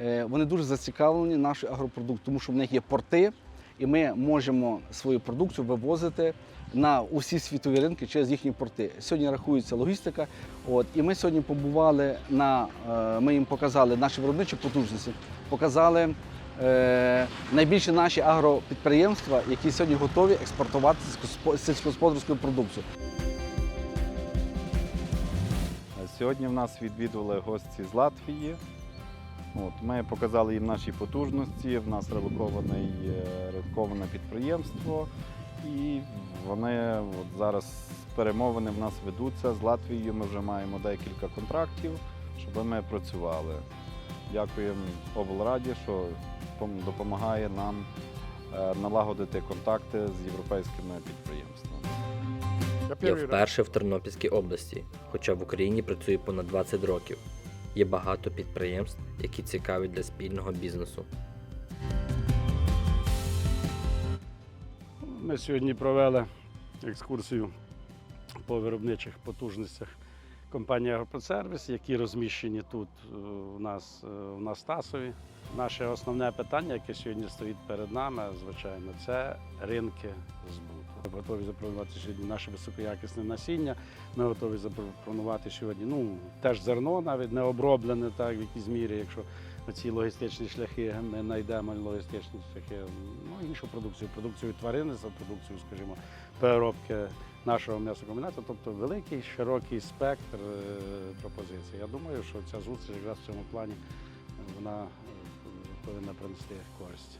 е, вони дуже зацікавлені нашою агропродукцією, тому що в них є порти, і ми можемо свою продукцію вивозити на усі світові ринки через їхні порти. Сьогодні рахується логістика. От, і ми сьогодні побували на е, ми їм показали наші виробничі потужності, показали е, найбільші наші агропідприємства, які сьогодні готові експортувати сільськогосподарську продукцію. Сьогодні в нас відвідували гості з Латвії. От, ми показали їм наші потужності. В нас релоковане, релоковане підприємство, і вони от зараз перемовини в нас ведуться з Латвією. Ми вже маємо декілька контрактів, щоб ми працювали. Дякуємо облраді, що допомагає нам е, налагодити контакти з європейськими підприємствами. Я вперше в Тернопільській області, хоча в Україні працює понад 20 років. Є багато підприємств, які цікаві для спільного бізнесу. Ми сьогодні провели екскурсію по виробничих потужностях компанії Агропродсервіс, які розміщені тут е, у нас е, в Настасові. Наше основне питання, яке сьогодні стоїть перед нами, звичайно, це ринки збуту. Ми готові запропонувати сьогодні наше високоякісне насіння. Ми готові запропонувати сьогодні ну, теж зерно, навіть не оброблене так, в якійсь мірі, якщо ці логістичні шляхи ми знайдемо логістичні шляхи, ну іншу продукцію, продукцію тваринництва, продукцію, скажімо, переробки нашого м'ясокомбінату, тобто великий широкий спектр е, пропозицій. Я думаю, що ця зустріч якраз в цьому плані вона е, повинна принести користь.